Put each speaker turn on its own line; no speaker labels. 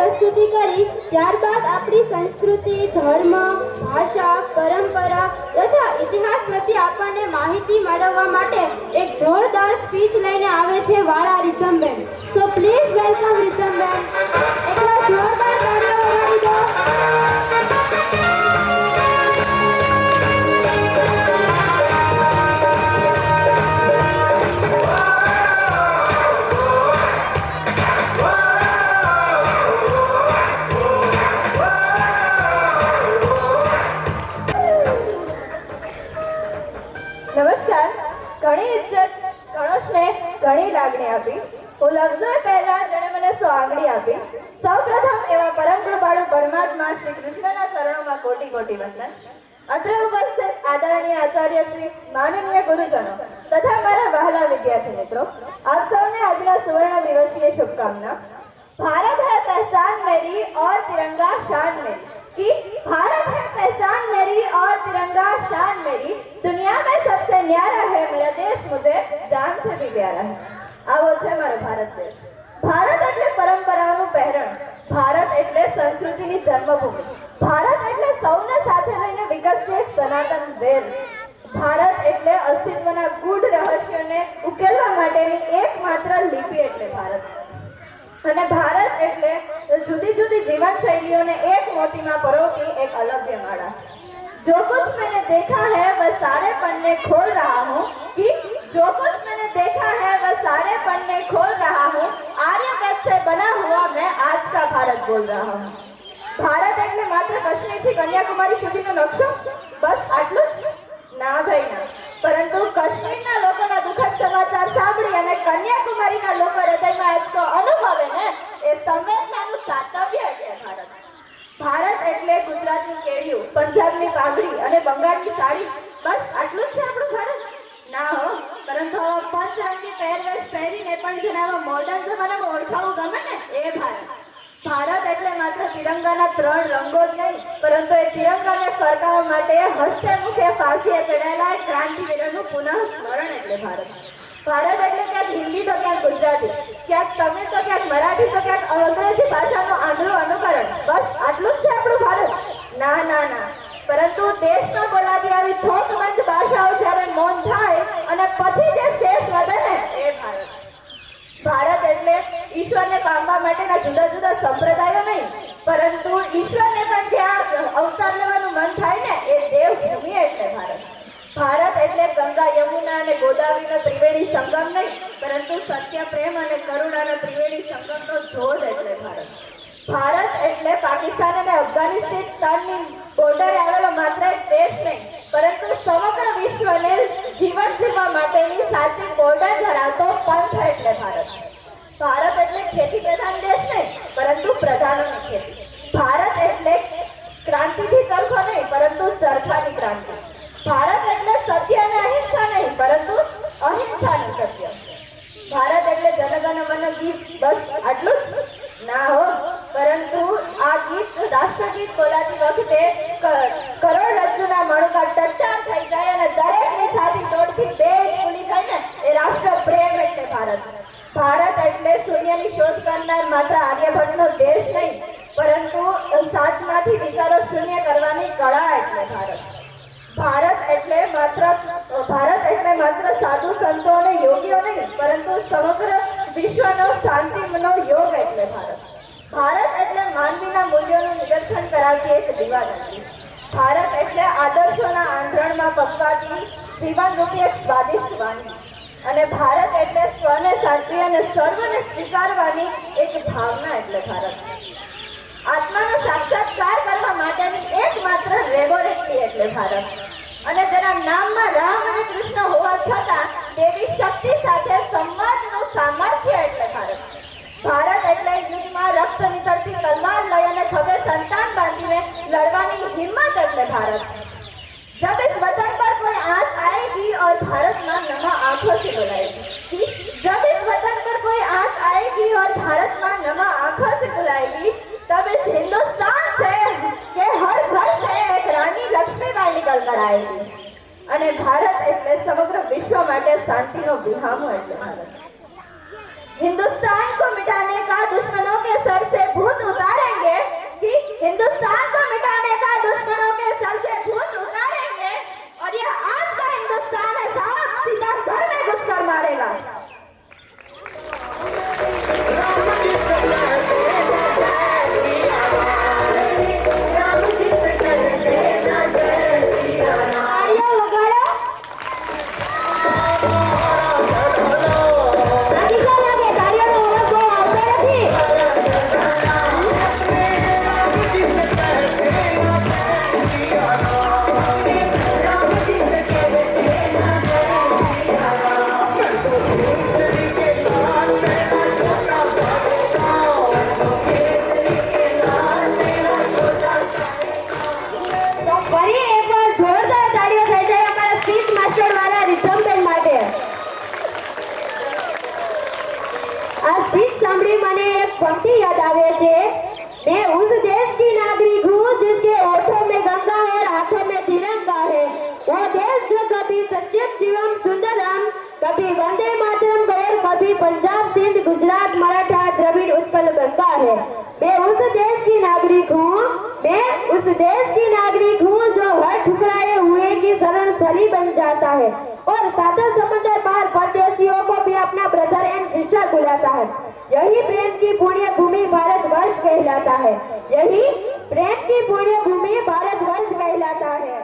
પ્રસ્તુતિ કરી, ત્યારબાદ આપણી સંસ્કૃતિ, ધર્મ, ભાષા, પરંપરા તથા ઇતિહાસ પ્રત્યે આપણને માહિતી મેળવવા માટે એક જોરદાર સ્પીચ લઈને આવે છે વાળા રીતમબેન
નમસ્કાર ઘણી ઇજ્જત ઘણો સ્નેહ ઘણી લાગણી આપી હું લગ્ન પહેલા જેણે મને સો આંગળી આપી સૌપ્રથમ એવા પરમ કૃપાળુ પરમાત્મા શ્રી કૃષ્ણના ચરણોમાં કોટી કોટી વંદન અત્રે ઉપસ્થિત આદરણીય આચાર્ય શ્રી માનનીય ગુરુજનો તથા મારા વહાલા વિદ્યાર્થી મિત્રો આપ સૌને આજના સુવર્ણ દિવસની શુભકામના भारत है पहचान मेरी और तिरंगा शान मेरी कि भारत है पहचान मेरी और तिरंगा शान मेरी दुनिया में सबसे न्यारा है मेरा देश मुझे जान से भी प्यारा है આવો છે મારો ભારત દેશ ભારત એટલે પરંપરાઓનું પહેરણ ભારત એટલે સંસ્કૃતિની જન્મભૂમિ ભારત એટલે સૌને સાથે લઈને વિકસતી એક સનાતન વેર ભારત એટલે અસ્તિત્વના ગૂઢ રહસ્યોને ઉકેલવા માટેની એકમાત્ર લિપિ એટલે ભારત અને ભારત એટલે જુદી જુદી જીવન શૈલીઓને એક મોતીમાં પરોતી એક અલભ્ય માળા जो कुछ मैंने देखा है वह सारे पन्ने खोल रहा हूँ कि जो कुछ मैंने देखा है वह सारे पन्ने खोल रहा हूँ आर्यव्रत से बना हुआ मैं आज का भारत बोल रहा हूँ ભારત એટલે માત્ર કાશ્મીરથી કન્યાકુમારી સુધીનો નકશો ગુજરાતની પંજાબની પાઘડી અને બંગાળની સાડી. બસ આટલું જ છે આપણું ભારત? ના હો, પરંતુ પંજાબની પહેરવેશ પહેરીને પણ જેને આવા મોડર્ન જમાનામાં ઓળખાવું ગમે ને? એ ભારત ભારત એટલે માત્ર તિરંગાના ત્રણ રંગો જ નહીં, પરંતુ એ તિરંગાને ફરકાવવા માટે હસ્તે મુખે ફાંસીએ ચડાયેલા ક્રાંતિવીરોનું પુનઃ સ્મરણ એટલે ભારત. ભારત એટલે ક્યાંક હિન્દી તો ક્યાંક ગુજરાતી, ક્યાંક તમે તો ક્યાંક મરાઠી તો ક્યાંક અંગ્રેજી ભાષાનો આંધળું અનુકરણ બસ આટલું જ છે આપણું ભારત ના ના ના પરંતુ દેશમાં બોલાતી આવી થોકમંદ ભાષાઓ જ્યારે મૌન થાય અને પછી જે શેષ વધે ને એ ભારત ભારત એટલે ઈશ્વરને પામવા માટેના જુદા જુદા સંપ્રદાયો નહીં, પરંતુ ઈશ્વરને પણ જ્યાં અવતાર લેવાનું મન થાય ને એ દેવભૂમિ એટલે ભારત. ભારત એટલે ગંગા, યમુના અને ગોદાવરીનો ત્રિવેણી સંગમ નહીં, પરંતુ સત્ય, પ્રેમ અને કરુણાનો ત્રિવેણી સંગમનો ધોધ એટલે ભારત. ભારત એટલે પાકિસ્તાન અને અફઘાનિસ્તાનની બોર્ડરે આવેલો માત્ર એક દેશ નહીં પરંતુ સમગ્ર વિશ્વને જીવન જીવવા માટેની સાચી બોર્ડર ધરાવતો પંથ એટલે ભારત ભારત એટલે ખેતી પ્રધાન દેશ નહીં પરંતુ પ્રધાનોની ખેતી ભારત એટલે ક્રાંતિથી ચરખો નહીં પરંતુ ચરખાની ક્રાંતિ ભારત એટલે સત્ય અને અહિંસા નહીં પરંતુ અહિંસાનું સત્ય ભારત એટલે જનગણ મન ગીત બસ આટલું જ ના હો પરંતુ આ ગીત રાષ્ટ્રગીત બોલાતી વખતે કરોડ રજ્જુના મણકા ટટ્ટાર થઈ જાય અને દરેકની છાતી દોડથી બે ફૂલી થાય ને, એ રાષ્ટ્ર પ્રેમ એટલે ભારત. ભારત એટલે શૂન્યની શોધ કરનાર માત્ર આર્યભટ્ટનો દેશ નહીં, પરંતુ સાતમાંથી વિચારો શૂન્ય કરવાની કળા એટલે ભારત. ભારત એટલે માત્ર, ભારત એટલે માત્ર સાધુ સંતો અને યોગીઓ નહીં, પરંતુ સમગ્ર વિશ્વનો શાંતિનો યોગ એટલે ભારત. ભારત એટલે માનવીના મૂલ્યોનું નિદર્શન કરાવતી એક દીવાનગરી ભારત એટલે આદર્શોના આંધણમાં પકવાતી જીવનરૂપી એક સ્વાદિષ્ટ વાણી. અને ભારત એટલે સ્વને સાચવી અને સર્વને સ્વીકારવાની એક ભાવના એટલે ભારત. આત્માનો સાક્ષાત્કાર કરવા માટેની એકમાત્ર લેબોરેટરી એટલે ભારત. અને તેના નામમાં રામ અને કૃષ્ણ હોવા છતાં દેવી શક્તિ સાથે સંવાદનું સામર્થ્ય એટલે યુદ્ધમાં રક્ત નીકળતી તલવાર લઈ અને ખભે સંતાન બાંધીને લડવાની હિંમત એટલે ભારત जब इस वतन पर कोई आंच आएगी और भारत मां नमा आंखों से बुलाएगी जब इस वतन पर कोई आंच आएगी और भारत मां नमा आंखों से बुलाएगी तब इस हिंदुस्तान से के हर घर से एक रानी लक्ष्मीबाई निकल कर आएगी અને ભારત એટલે સમગ્ર વિશ્વ માટે શાંતિનો વિહામો એટલે ભારત
मैं उस देश की नागरिक हूँ जिसके होठों में गंगा और हाथों में तिरंगा है। वो देश जो कभी सत्यम शिवम सुंदरम, कभी वंदे मातरम और कभी पंजाब, सिंध, गुजरात, मराठा, द्रविड़, उत्कल गंगा है। मैं उस देश की नागरिक हूँ, मैं उस देश की नागरिक हूँ जो हर ठुकराए हुए की सरल सली बन जाता है और सातों समंदर पार सिस्टर बुलाता है यही प्रेम की पुण्य भूमि भारत वर्ष कहलाता है यही प्रेम की पुण्य भूमि भारत वर्ष कहलाता है